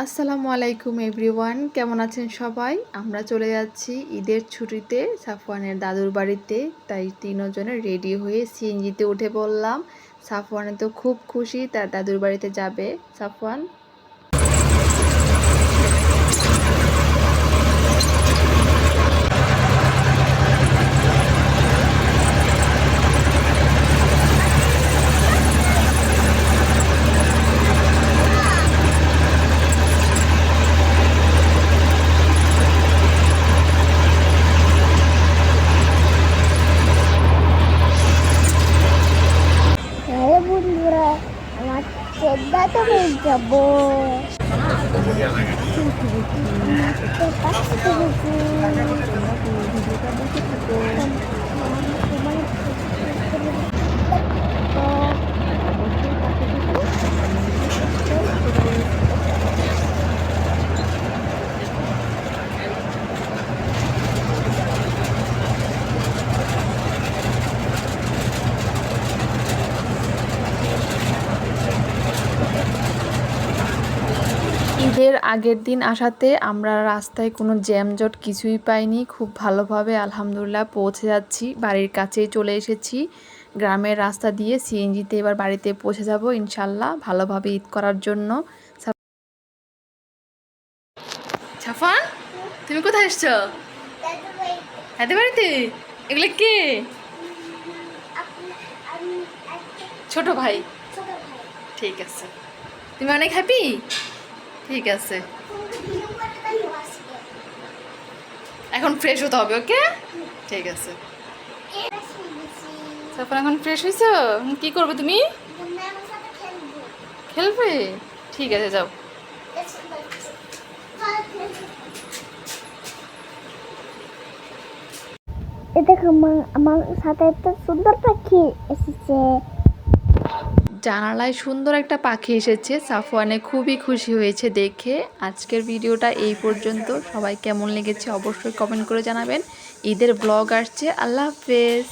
আসসালামু আলাইকুম এভরিওয়ান, কেমন আছেন সবাই? আমরা চলে যাচ্ছি ঈদের ছুটিতে সাফওয়ানের দাদুর বাড়িতে, তাই তিনজনে রেডি হয়ে সিএনজিতে উঠে পড়লাম। সাফওয়ানে তো খুব খুশি তার দাদুর বাড়িতে যাবে। সাফওয়ান? চেদ্দা তো হয়ে যাব ঈদের আগের দিন আসাতে আমরা রাস্তায় কোনো জ্যামজট কিছুই পাইনি। খুব ভালোভাবে আলহামদুলিল্লাহ পৌঁছে যাচ্ছি। বাড়ির কাছেই চলে এসেছি। গ্রামের রাস্তা দিয়ে সিএনজিতে এবার বাড়িতে পৌঁছে যাব ইনশাল্লাহ ভালোভাবে ঈদ করার জন্য। সাফান তুমি কোথায় এসছো? হাতে বাড়িতে। এগুলো কে? ছোট ভাই। ঠিক আছে। তুমি অনেক হ্যাপি ঠিক আছে। এখন ফ্রেশ হতে হবে ওকে ঠিক আছে। তারপর এখন ফ্রেশ হয়েছো? কি করবে তুমি? খেলবে? ঠিক আছে, যাও। এ দেখো আমার আমার সাথে একটা সুন্দর পাখি এসেছে। জানালায় সুন্দর একটা পাখি এসেছে। সাফওয়ানে খুবই খুশি হয়েছে দেখে। আজকের ভিডিওটা এই পর্যন্ত। সবাই কেমন লেগেছে অবশ্যই কমেন্ট করে জানাবেন। ঈদের ব্লগ আসছে। আল্লাহ হাফেজ।